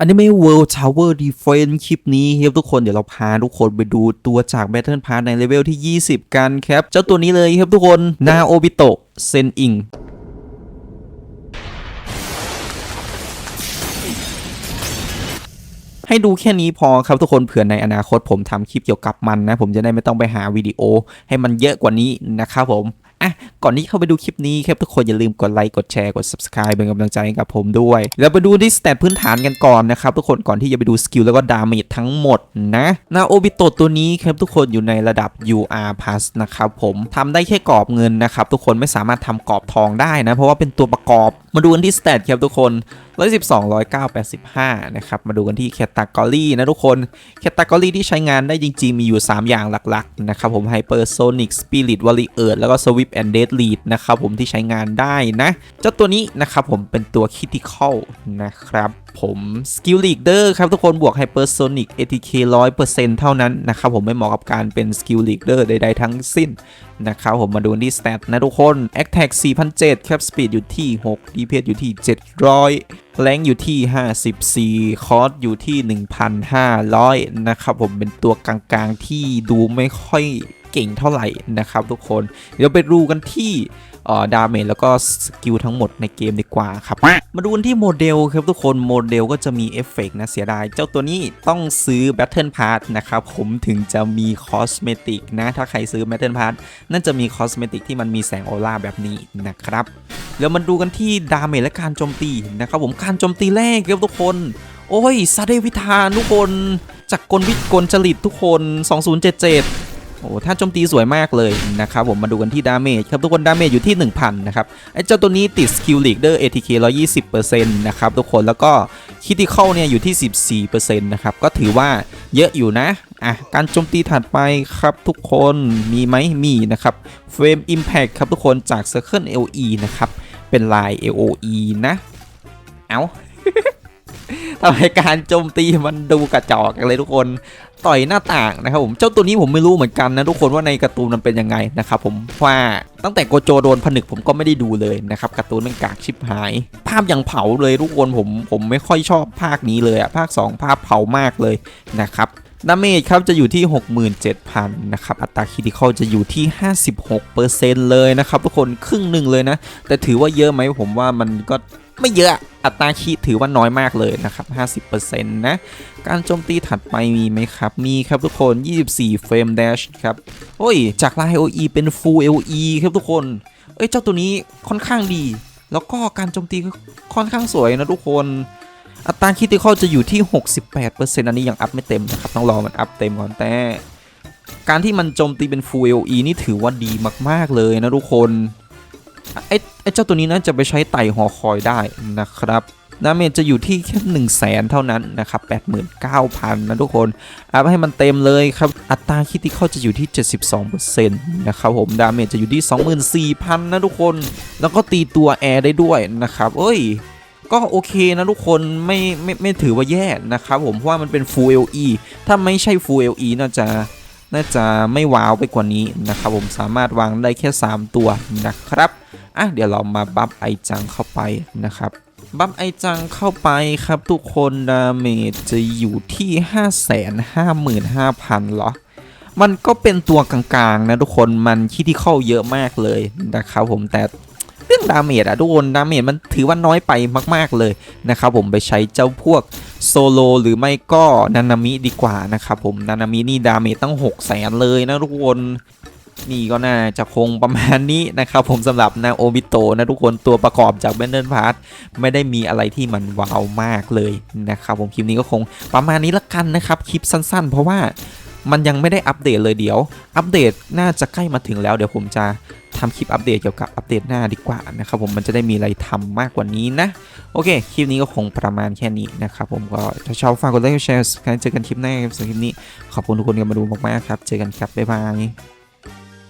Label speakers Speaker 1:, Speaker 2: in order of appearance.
Speaker 1: อันนี้ไม่ World Tower Defense คลิปนี้ครับทุกคนเดี๋ยวเราพาทุกคนไปดูตัวจาก Battle Pass ในเลเวลที่ 20 กันครับ เจ้าตัวนี้เลยครับทุกคนนาโอบิโตะเซนอิงให้ดูแค่นี้พอครับทุกคนเผื่อในอนาคตผมทำคลิปเกี่ยวกับมันนะ ผมจะได้ไม่ต้องไปหาวิดีโอให้มันเยอะกว่านี้นะครับผมอะ ก่อนที่เข้าไปดูคลิปนี้ครับทุกคนอย่าลืมกดไลค์กดแชร์กด subscribe เป็นกำลังใจให้กับผมด้วย แล้วไปดูที่สเตตพื้นฐานกันก่อนนะครับทุกคนก่อนที่จะไปดูสกิลแล้วก็ดาเมจทั้งหมดนะนาโอบิโตตัวนี้ครับทุกคนอยู่ในระดับ UR plus นะครับผมทำได้แค่กรอบเงินนะครับทุกคนไม่สามารถทำกรอบทองได้นะเพราะว่าเป็นตัวประกอบมาดูกันที่สเตตครับทุกคน112 109 85นะครับมาดูกันที่แคตตากรีนะทุกคนแคตตากรีที่ใช้งานได้จริง ๆ มีอยู่ 3 อย่างหลักๆนะครับผม Hypersonic Spirit Warrior แล้วก็ Swift and Dead Lead นะครับผมที่ใช้งานได้นะเจ้าตัวนี้นะครับผมเป็นตัว Critical นะครับผม Skill Leader ครับ ทุกคนบวก Hypersonic ATK 100%เท่านั้นนะครับผมไม่เหมาะกับการเป็น Skill Leader ใดๆทั้งสิ้นนะครับผมมาดูที่ stat นะทุกคน Attack 4,007 Cap Speed อยู่ที่6 DPS อยู่ที่ 700แรงอยู่ที่ 54 คอร์สอยู่ที่ 1,500 นะครับผมเป็นตัวกลางๆที่ดูไม่ค่อย เก่งเท่าไหร่นะครับทุกคน เดี๋ยวไปดูกันที่ดาเมจแล้วก็สกิลทั้งหมดในเกมดีกว่าครับ มาดูกันที่โมเดลครับทุกคนโมเดลก็จะมีเอฟเฟกนะเสียดาย เจ้าตัวนี้ต้องซื้อ Battle Pass นะครับ ผมถึงจะมีคอสเมติกนะ ถ้าใครซื้อ Battle Pass นั่นจะมีคอสเมติกที่มันมีแสงออร่าแบบนี้นะครับแล้วมาดูกันที่ดาเมจและการโจมตีนะครับผมการโจมตีแรกครับทุกคน โอ้ยซาเดวิธานทุกคนจากกลวิทย์กลจริตทุกคน 2077 โอ้ถ้าโจมตีสวยมากเลยนะครับผมมาดูกันที่ดาเมจครับทุกคนดาเมจอยู่ที่ 1000 นะครับไอ้เจ้าตัวนี้ติดสกิลลีดเดอร์ ATK 120%นะครับทุกคนแล้วก็คิติคอลเนี่ยอยู่ที่ 14%นะครับก็ถือว่าเยอะอยู่นะอะการโจมตีถัดไปครับทุกคนมีไหมมีนะครับเฟรม Impact ครับทุกคนจาก Circle LE นะครับเป็นลาย AOE นะ เอาทำให้การโจมตีมันดูกระจอกเลยทุกคน ต่อยหน้าต่างนะครับผมเจ้าตัวนี้ผมไม่รู้เหมือนกันนะทุกคนว่าในการ์ตูนมันเป็นยังไงนะครับผมว่าตั้งแต่โกโจโดนผนึกผมก็ไม่ได้ดูเลยนะครับการ์ตูนมันกากชิบหาย ภาพอย่างเผาเลยทุกคนผมผมไม่ค่อยชอบภาคนี้เลยอะภาค 2 ภาพเผามากเลยนะครับดาเมจครับจะอยู่ที่ 67,000 นะครับ อัตราคิติคอลจะอยู่ที่ 56%เลยนะครับทุกคนครึ่งหนึ่งเลยนะ แต่ถือว่าเยอะไหมผมว่ามันก็ ไม่เยอะอัตราคีถือว่าน้อยมากเลยนะครับ 50%นะ การโจมตีถัดไปมีไหมครับ มีครับทุกคน 24 เฟรม dash ครับ โอ้ย จากลาย OE เป็น full LE ครับทุกคน เอ้ย เจ้าตัวนี้ค่อนข้างดี แล้วก็การโจมตีค่อนข้างสวยนะทุกคน อัตราคิติคอลจะอยู่ที่ 68%อันนี้ยังอัพไม่เต็มนะครับ ต้องรอมันอัพเต็มก่อนแต่ การที่มันโจมตีเป็น full LE นี่ถือว่าดีมากๆเลยนะทุกคน ไอ้ไอ้เจ้าตัวนี้น่าจะไปใช้ไต่หอคอยได้นะครับดาเมจจะอยู่ที่แค่1 0 0 0 0แสนเท่านั้นนะครับ89,000นะทุกคนอัพให้มันเต็มเลยครับอัตราคิติคอลจะอยู่ที่ 72%นะครับผมดาเมจจะอยู่ที่ 24,000 นะทุกคน แล้วก็ตีตัวแอร์ได้ด้วยนะครับเอ้ย ก็โอเคนะทุกคนไม่ไม่ไม่ถือว่าแย่นะครับผมเพราะว่ามันเป็น Full LE ถ้าไม่ใช่ Full LE น่าจะ น่าจะไม่ว้าวไปกว่านี้นะครับผมสามารถวางได้แค่ 3 ตัวนะครับอะเดี๋ยวเรามาบัฟไอจังเข้าไปนะครับบัฟไอจังเข้าไปครับทุกคนดาเมจจะอยู่ที่ 555,000หรอ มันก็เป็นตัวกลางๆนะทุกคนมันคิดที่เข้าเยอะมากเลยนะครับผมแต่ เรื่องดาเมจอะทุกคนดาเมจมันถือว่าน้อยไปมาก ๆเลยนะครับผมไปใช้เจ้าพวกโซโลหรือไม่ก็นานามิดีกว่านะครับผมนานามินี่ดาเมจตั้ง6 0แสนเลยนะทุกคนนี่ก็น่าจะคงประมาณนี้นะครับผมสำหรับนาโอมิโตนะทุกคนตัวประกอบจากเบนเดนพาร์ทไม่ได้มีอะไรที่มันว้าวมากเลยนะครับผมคลิปนี้ก็คงประมาณนี้ละกันนะครับคลิปสั้นๆ เพราะว่า มันยังไม่ได้อัปเดตเลยเดี๋ยว อัปเดตน่าจะใกล้มาถึงแล้วเดี๋ยวผมจะทำคลิปอัปเดตเกี่ยวกับอัปเดตหน้าดีกว่านะครับผมมันจะได้มีอะไรทำมากกว่านี้นะ โอเค คลิปนี้ก็คงประมาณแค่นี้นะครับผมก็ถ้าชอบฝากกดไลค์กดแชร์กันเจอกันคลิปหน้าครับสำหรับคลิปนี้ขอบคุณทุกคนที่มาดูมากๆครับ เจอกันครับบ๊ายบาย